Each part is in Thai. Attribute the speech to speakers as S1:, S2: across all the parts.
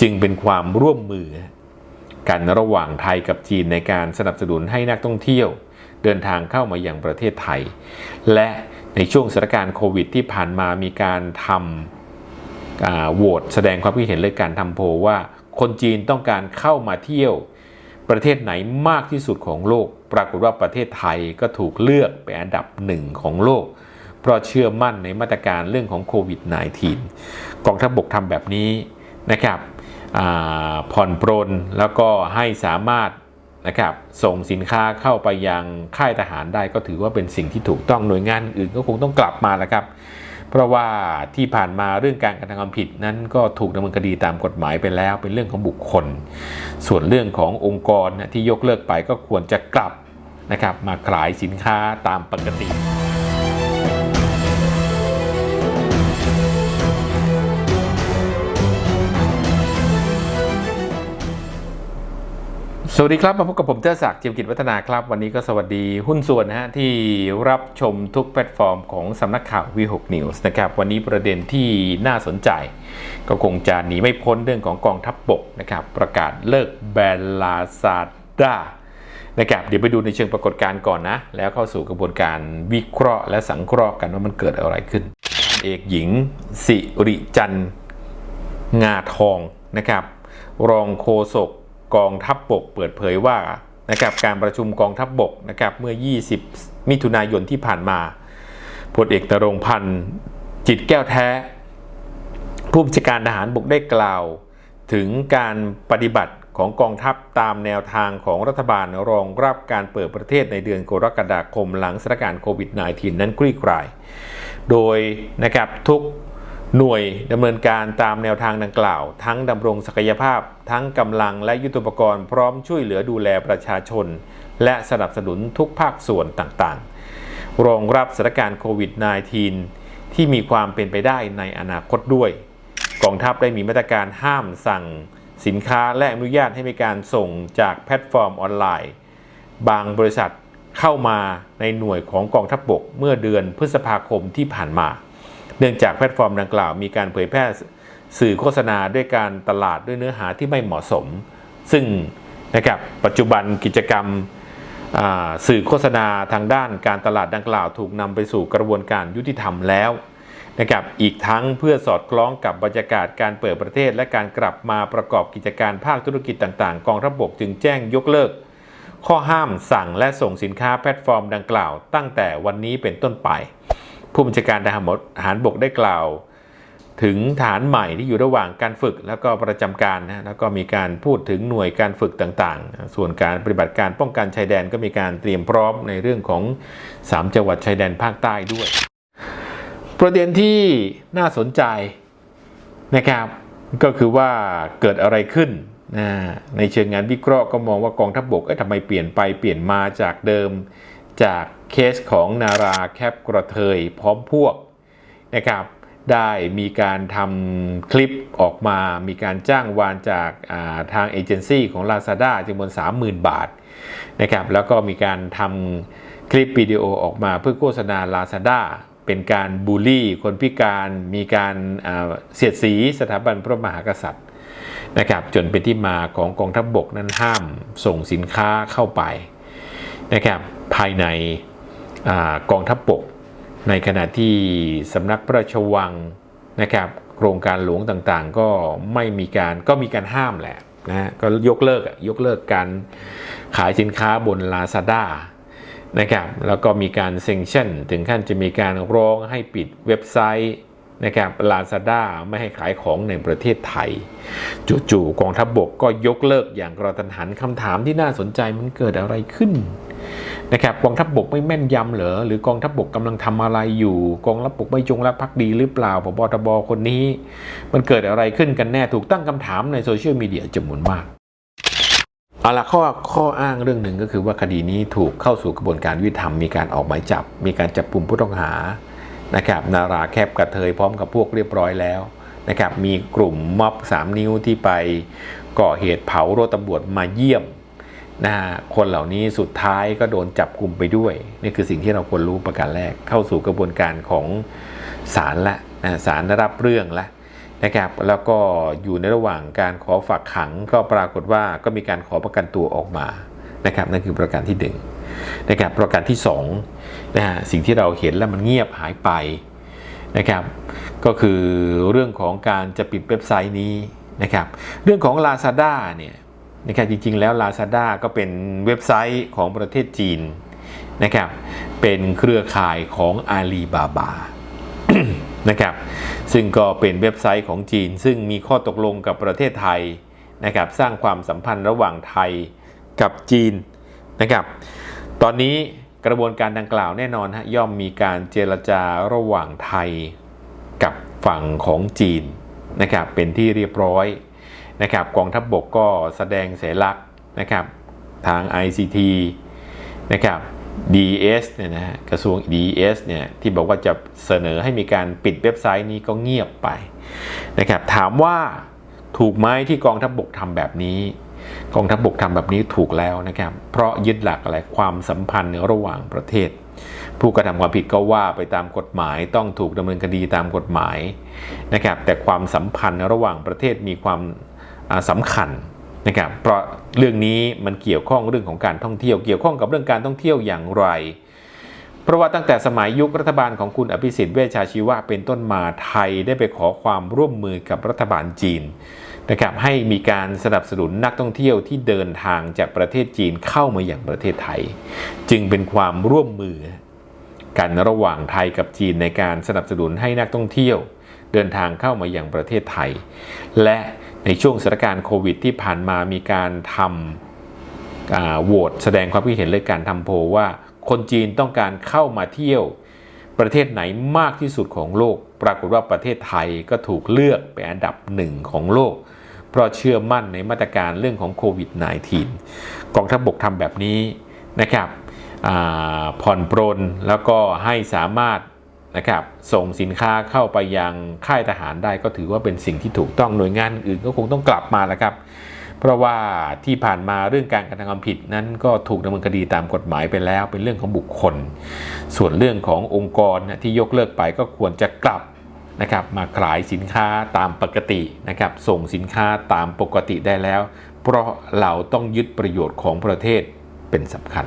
S1: จึงเป็นความร่วมมือ กันระหว่างไทยกับจีนในการสนับสนุนให้นักท่องเที่ยว เดินทางเข้ามาอย่างประเทศไทย และในช่วงสถานการณ์โควิดที่ผ่านมามีการทำโหวตแสดงความคิดเห็นเลยการทำโพลว่าคนจีนต้องการเข้ามาเที่ยวประเทศไหนมากที่สุดของโลก ปรากฏว่าประเทศไทยก็ถูกเลือกเป็นอันดับหนึ่งของโลก เพราะเชื่อมั่นในมาตรการเรื่องของโควิด -19 กองทัพบกทำแบบนี้นะครับ ผ่อนปรนแล้วก็ให้สามารถนะครับส่งสินค้าเข้าไปยังค่ายทหารได้ก็ถือว่าเป็นสิ่งที่ถูกต้องหน่วยงานอื่นก็คงต้องกลับมาแล้วครับ เพราะว่าที่ผ่านมาเรื่องการกระทำความผิดนั้นก็ถูกดำเนินคดีตามกฎหมายไปแล้ว เป็นเรื่องของบุคคล ส่วนเรื่องขององค์กรนะที่ยกเลิกไปก็ควรจะกลับนะครับมาขายสินค้าตามปกติ สวัสดีครับ มาพบกับผมเทอศักดิ์เจียมกิจวัฒนาครับ วันนี้ก็สวัสดีหุ้นส่วนนะฮะที่รับชมทุกแพลตฟอร์มของสำนักข่าว V6 News นะครับ วันนี้ประเด็นที่น่าสนใจ ก็คงจะหนีไม่พ้นเรื่องของกองทัพบบกนะครับ ประกาศเลิกแบนลาซาด้านะครับเดี๋ยวไปดูในเชิงปรากฏการณ์ก่อนนะ แล้วเข้าสู่กระบวนการวิเคราะห์และสังเคราะห์กันว่ามันเกิดอะไรขึ้น เอกหญิง สิริจันทร์งาทองนะครับ รองโฆษก กองทัพบบกเปิดเผยว่านะครับการประชุมกองทัพบบกนะครับเมื่อ 20 มิถุนายนที่ผ่านมาพลเอกนรงพันธ์จิตแก้วแท้ ผู้บัญชาการทหารบกได้กล่าว ถึงการปฏิบัติของกองทัพตามแนวทางของรัฐบาลรองรับการเปิดประเทศในเดือนกรกฎาคมหลังสถานการณ์โควิด -19 นั้นคลี่คลาย โดยนะครับทุก หน่วยดำเนินการตามแนวทางดังกล่าว ทั้งดำรงศักยภาพ ทั้งกำลังและยุทธปกรณ์พร้อมช่วยเหลือดูแลประชาชน และสนับสนุนทุกภาคส่วนต่างๆ รองรับสถานการณ์โควิด -19 ที่มีความเป็นไปได้ในอนาคตด้วย กองทัพได้มีมาตรการห้ามสั่ง สินค้าและอนุญาตให้มีการส่งจากแพลตฟอร์มออนไลน์ บางบริษัทเข้ามาในหน่วยของกองทัพบบกเมื่อเดือนพฤษภาคมที่ผ่านมา เนื่องจากแพลตฟอร์มดังกล่าวมีการเผยแพร่สื่อโฆษณาด้วยการตลาดด้วยเนื้อหาที่ไม่เหมาะสม ซึ่งนะครับปัจจุบันกิจกรรมสื่อโฆษณาทางด้านการตลาดดังกล่าวถูกนำไปสู่กระบวนการยุติธรรมแล้วนะครับอีกทั้งเพื่อสอดคล้องกับบรรยากาศการเปิดประเทศ และการกลับมาประกอบกิจการภาคธุรกิจต่างๆ กองทัพบกจึงแจ้งยกเลิก ข้อห้ามสั่งและส่งสินค้าแพลตฟอร์มดังกล่าว ตั้งแต่วันนี้เป็นต้นไป ผู้บัญชาการทหารบกทหารบกได้กล่าว ถึงฐานใหม่ที่อยู่ระหว่างการฝึกแล้วก็ประจำการนะแล้วก็มีการพูดถึงหน่วยการฝึกต่างๆ ส่วนการปฏิบัติการป้องกันชายแดนก็มีการเตรียมพร้อมในเรื่องของ 3 จังหวัดชายแดนภาคใต้ด้วย ประเด็นที่น่าสนใจนะครับก็คือว่าเกิดอะไรขึ้นนะในเชิงงานวิเคราะห์ก็มองว่ากองทัพบบกเอ๊ะทำไมเปลี่ยนไปเปลี่ยนมาจากเดิมจาก เคสของนาราแคปกระเทยพร้อมพวกนะครับได้มีการทำคลิปออกมา มีการจ้างวานจากาทางเอเจนซี่ของ Lazada จำนวน 30,000 บาทนะครับแล้วก็มีการทำคลิปวิดีโอออกมาเพื่อโฆษณา Lazada เป็นการบูลลี่ คนพิการ มีการาเสียดสีสถาบันพระมหากษัตริย์นะครับจนเป็นที่มาของกองทัพบบกนั้นห้ามส่งสินค้าเข้าไปนะครับภายใน อกองทัพบบก ในขณะที่สำนักพระราชวังนะครับโครงการหลวงต่างๆ ก็ไม่มีการก็มีการห้ามแหละนะก็ยกเลิกยกเลิกการขายสินค้าบน Lazada นะครับแล้วก็มีการเซ็งชั่นถึงขั้นจะมีการร้องให้ปิดเว็บไซต์นะครับ Lazada ไม่ให้ขายของในประเทศไทย จู่ๆกองทัพบบกก็ยกเลิกอย่างกระทันหันคำถามที่น่าสนใจมันเกิดอะไรขึ้น นะครับกองทัพบบกไม่แม่นยำเหรอหรือกองทัพบบกกำลังทำอะไรอยู่ กองทัพบบกไม่จงรักภักดีหรือเปล่าพบทบคนนี้ มันเกิดอะไรขึ้นกันแน่ถูกตั้งคำถามในโซเชียลมีเดียจำนวนมากเอาละข้อข้ออ้างเรื่องหนึ่งก็คือว่าคดีนี้ถูกเข้าสู่กระบวนการยุติธรรมมีการออกหมายจับ มีการจับกลุ่มผู้ต้องหานะครับนาราแคบกระเทยพร้อมกับพวกเรียบร้อยแล้วนะครับมีกลุ่มม็อบ 3 นิ้วที่ไปก่อเหตุเผารถตำรวจมาเยี่ยม นะฮะคนเหล่านี้สุดท้ายก็โดนจับกลุ่มไปด้วยนี่คือสิ่งที่เราควรรู้ประการแรกเข้าสู่กระบวนการของศาลละนะศาลรับเรื่องละนะครับแล้วก็อยู่ในระหว่างการขอฝากขังก็ปรากฏว่าก็มีการขอประกันตัวออกมานะครับนั่นคือประการที่หนึ่งนะครับประการที่สองนะฮะสิ่งที่เราเห็นแล้วมันเงียบหายไปนะครับก็คือเรื่องของการจะปิดเว็บไซต์นี้นะครับเรื่องของ Lazada เนี่ย นะครับจริงๆแล้ว Lazada ก็เป็นเว็บไซต์ของประเทศจีนนะครับเป็นเครือข่ายของ Alibaba นะครับซึ่งก็เป็นเว็บไซต์ของจีน ซึ่งมีข้อตกลงกับประเทศไทยนะครับสร้างความสัมพันธ์ระหว่างไทยกับจีนนะครับตอนนี้กระบวนการดังกล่าวแน่นอนฮะย่อมมีการเจรจาระหว่างไทยกับฝั่งของจีนนะครับเป็นที่เรียบร้อย นะครับกองทัพบบกก็แสดงเสลักษ์นะครับทาง ICT นะครับ DS เนี่ยนะกระทรวง DS เนี่ยที่บอกว่าจะเสนอให้มีการปิดเว็บไซต์นี้ก็เงียบไปนะครับถามว่าถูกไหมที่กองทัพบบกทำแบบนี้ กองทัพบบกทำแบบนี้ถูกแล้วนะครับ เพราะยึดหลักอะไรความสัมพันธ์ระหว่างประเทศ ผู้กระทำความผิดก็ว่าไปตามกฎหมายต้องถูกดำเนินคดีตามกฎหมายนะครับแต่ความสัมพันธ์ระหว่างประเทศมีความ สำคัญนะครับเพราะเรื่องนี้มันเกี่ยวข้องเรื่องของการท่องเที่ยวเกี่ยวข้องกับเรื่องการท่องเที่ยวอย่างไร เพราะว่าตั้งแต่สมัยยุครัฐบาลของคุณอภิสิทธิ์เวชชาชีวะเป็นต้นมาไทยได้ไปขอความร่วมมือกับรัฐบาลจีนนะครับให้มีการสนับสนุนนักท่องเที่ยวที่เดินทางจากประเทศจีนเข้ามาอย่างประเทศไทย จึงเป็นความร่วมมือกันระหว่างไทยกับจีนในการสนับสนุนให้นักท่องเที่ยว เดินทางเข้ามาอย่างประเทศไทย และ ในช่วงสถานการณ์โควิดที่ผ่านมามีการทำโหวตแสดงความคิดเห็นเลยการทำโพว่าคนจีนต้องการเข้ามาเที่ยวประเทศไหนมากที่สุดของโลก ปรากฏว่าประเทศไทยก็ถูกเลือกเป็นอันดับหนึ่งของโลก เพราะเชื่อมั่นในมาตรการเรื่องของโควิด -19 กองทัพบกทำแบบนี้นะครับผ่อนปรนแล้วก็ให้สามารถ นะครับส่งสินค้าเข้าไปยังค่ายทหารได้ก็ถือว่าเป็นสิ่งที่ถูกต้องหน่วยงานอื่นก็คงต้องกลับมาแล้วครับ เพราะว่าที่ผ่านมาเรื่องการกระทำความผิดนั้นก็ถูกดำเนินคดีตามกฎหมายไปแล้ว เป็นเรื่องของบุคคล ส่วนเรื่องขององค์กรที่ยกเลิกไปก็ควรจะกลับนะครับมาขายสินค้าตามปกตินะครับส่งสินค้าตามปกติได้แล้ว เพราะเราต้องยึดประโยชน์ของประเทศเป็นสำคัญ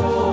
S2: soul.